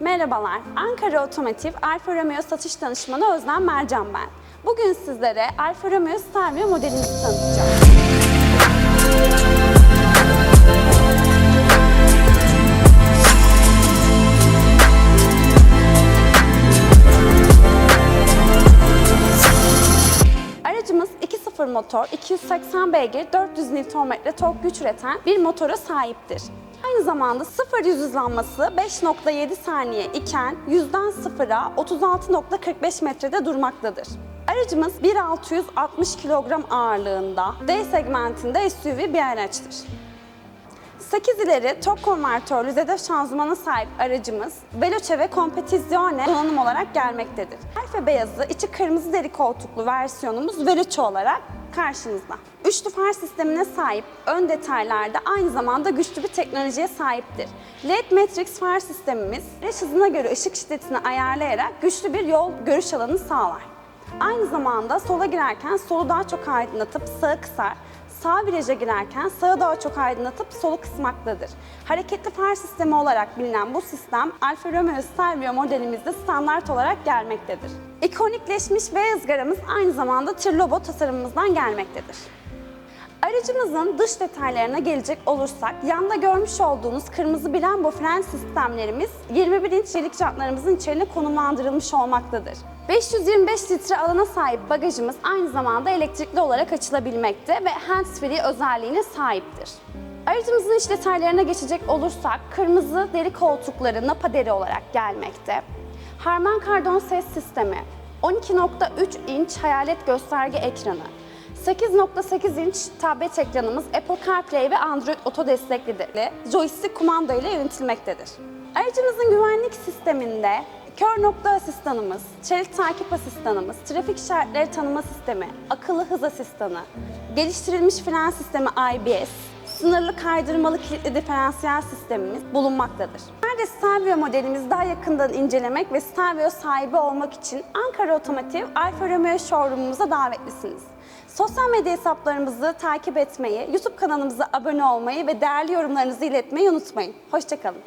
Merhabalar, Ankara Otomotiv Alfa Romeo satış danışmanı Özlem Mercan ben. Bugün sizlere Alfa Romeo Stelvio modelimizi tanıtacağım. Aracımız 2.0 motor, 280 beygir, 400 Nm tork güç üreten bir motora sahiptir. Aynı zamanda 0-100 hızlanması 5.7 saniye iken 100'den 0'a 36.45 metrede durmaktadır. Aracımız 1.660 kilogram ağırlığında, D segmentinde SUV bir araçtır. 8 ileri tok konvertörlü ZF şanzımana sahip aracımız Veloce ve Competizione donanım olarak gelmektedir. Alfa beyazı, içi kırmızı deri koltuklu versiyonumuz Veloce olarak karşınızda. Üçlü far sistemine sahip ön detaylarda aynı zamanda güçlü bir teknolojiye sahiptir. LED Matrix far sistemimiz, araç hızına göre ışık şiddetini ayarlayarak güçlü bir yol görüş alanı sağlar. Aynı zamanda sola girerken solu daha çok aydınlatıp sağı kısar, sağ viraja girerken sağı daha çok aydınlatıp solu kısmaktadır. Hareketli far sistemi olarak bilinen bu sistem Alfa Romeo Stelvio modelimizde standart olarak gelmektedir. İkonikleşmiş V ızgaramız aynı zamanda Trilobot tasarımımızdan gelmektedir. Aracımızın dış detaylarına gelecek olursak, yanda görmüş olduğunuz kırmızı Brembo fren sistemlerimiz 21 inç çelik jantlarımızın içerine konumlandırılmış olmaktadır. 525 litre alana sahip bagajımız aynı zamanda elektrikli olarak açılabilmekte ve hands-free özelliğine sahiptir. Aracımızın iç detaylarına geçecek olursak, kırmızı deri koltukları napa deri olarak gelmekte. Harman Kardon ses sistemi, 12.3 inç hayalet gösterge ekranı, 8.8 inç tablet ekranımız Apple CarPlay ve Android Auto desteklidir. Joystick kumanda ile yönetilmektedir. Aracımızın güvenlik sisteminde kör nokta asistanımız, çelik takip asistanımız, trafik işaretleri tanıma sistemi, akıllı hız asistanı, geliştirilmiş fren sistemi IBS, sınırlı kaydırmalı kilitli diferansiyel sistemimiz bulunmaktadır. Nerede Stelvio modelimizi daha yakından incelemek ve Stelvio sahibi olmak için Ankara Otomotiv Alfa Romeo Showroom'umuza davetlisiniz. Sosyal medya hesaplarımızı takip etmeyi, YouTube kanalımıza abone olmayı ve değerli yorumlarınızı iletmeyi unutmayın. Hoşçakalın.